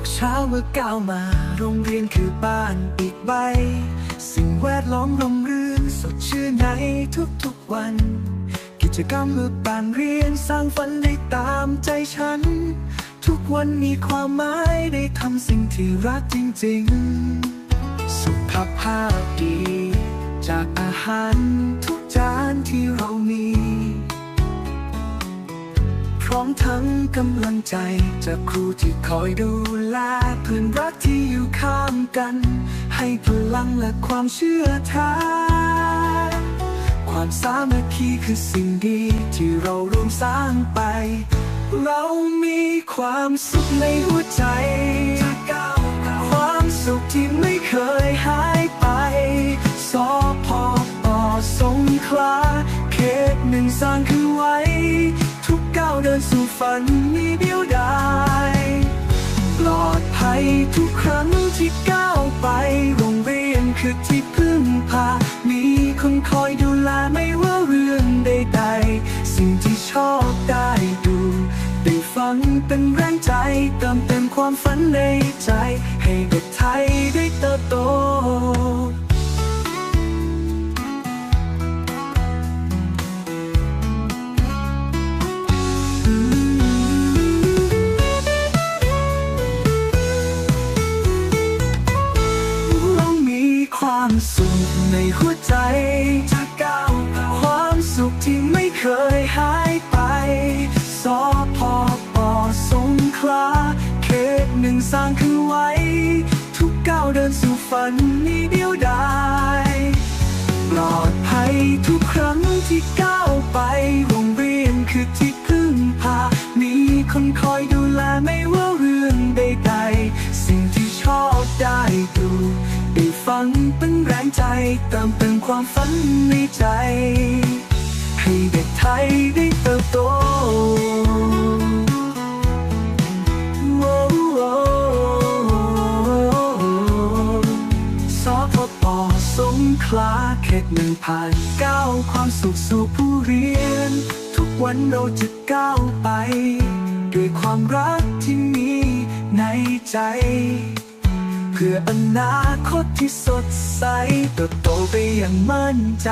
ทุกเช้าเมื่อก้าวมา โรงเรียนคือบ้านอีกใบ สิ่งแวดล้อมร่มรื่นสดชื่นในทุกๆวัน กิจกรรมเมื่อปานเรียนสร้างฝันได้ตามใจฉัน ทุกวันมีความหมายได้ทำสิ่งที่รักจริง ๆ สุขภาพดี จากอาหาร ร้อมทั้งกำลังใจ จากครูที่คอยดูแลเพื่อนรักที่อยู่ข้างกัน ให้พลังและความเชื่อแท้ความสามัคคีคือสิ่งดีที่เราร่วมสร้างไป เรามีความสุขในหัวใจความสุขที่ไม่เคยหายไปสอพอปอสงขลาเขตหนึ่งสร้างคือไว้ ก้าวเดินสู่ฝันมีเดียวดายปลอดภัยทุกครั้งที่ก้าวไป โรงเรียนคือที่พึ่งพา มีคนคอยดูแลไม่ว่าเรื่องใดๆ สิ่งที่ชอบได้ดูได้ฟังเป็นแรงใจเติมเต็มความฝันในใจ ให้เด็กไทย สุขในหัวใจจะก้าวความสุขที่ไม่เคยหายไปสอพอปอสงคลาเขตหนึ่งสร้างขึ้นไว้ ทุกก้าวเดินสู่ฝันนี้เดียวดาย ใจเติมเต็มความฝันในใจ ให้เด็กไทยได้เติบโตโอ้โอ้สพปสงขลาเขตหนึ่งผ่านก้าวความสุขสู่ผู้เรียน ทุกวันเราจะก้าวไป ด้วยความรักที่มีในใจ พื่ออนาคตที่สดใสเติบโตไปอย่างมั่นใจ